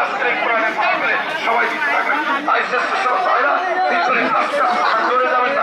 আজকের এই কোরআনের মাধ্যমে সবাই দিতে থাকবেন তাই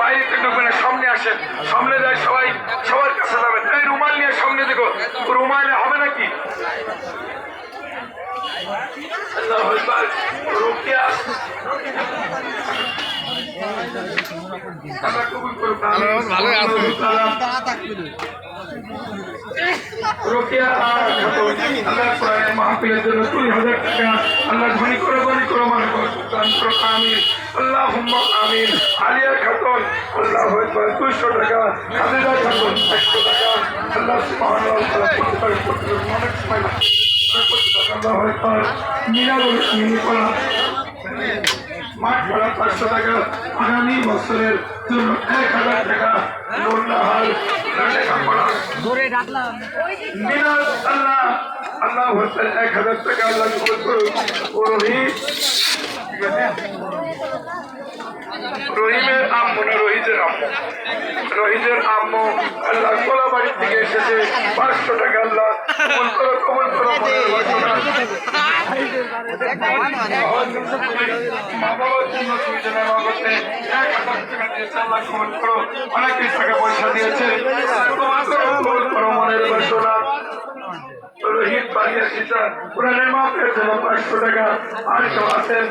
বাইরে থেকে ঢুকবেন সামনে আসেন। সামনে যায় সবাই সবার কাছে যাবেন। এই রুমাল নিয়ে সামনে দেখো রুমালে হবে নাকি? আকবার। রুকিয়া। আল্লাহ কোরআনের মাহফিলের জন্য দুই হাজার টাকা। আল্লাহ ধনী করে ধনী করো আল্লাহুম্মা আমিন। আলিয়া খাতুন আল্লাহ দুইশো টাকা। খাদিজা খাতুন একশো টাকা। আল্লাহ অনেক সময়। আল্লাহ মিনারুল মিনিকলা মাঠ ভাড়া পাঁচশো টাকা। আগামী বছরের জন্য এক হাজার টাকা। ডাকলাম মিনার আল্লাহ। আল্লাহ হচ্ছে এক হাজার টাকা। আল্লাহ করুন রহিমের আম্মু না রহিজের আম্মু? রহিজের আম্মু আল্লাহ কোলা বাড়ির থেকে এসেছে, পাঁচশো টাকা আল্লাহ কবুল করো মা বাবার জন্য কাছে এক হাজার টাকা দিয়েছে আল্লাহ করো টাকা পয়সা দিয়েছে। করো মনের বাসনা রোহিত বাড়িয়া সিসা পুরানের মাপের জন্য পাঁচশো টাকা আর কেউ আছেন।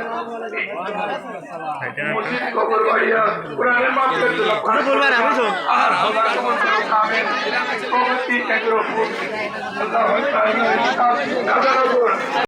মসজিদ কবর বাড়িয়া পুরানের মাপের জন্য বলবেন, আমি তো। আর সদা কবর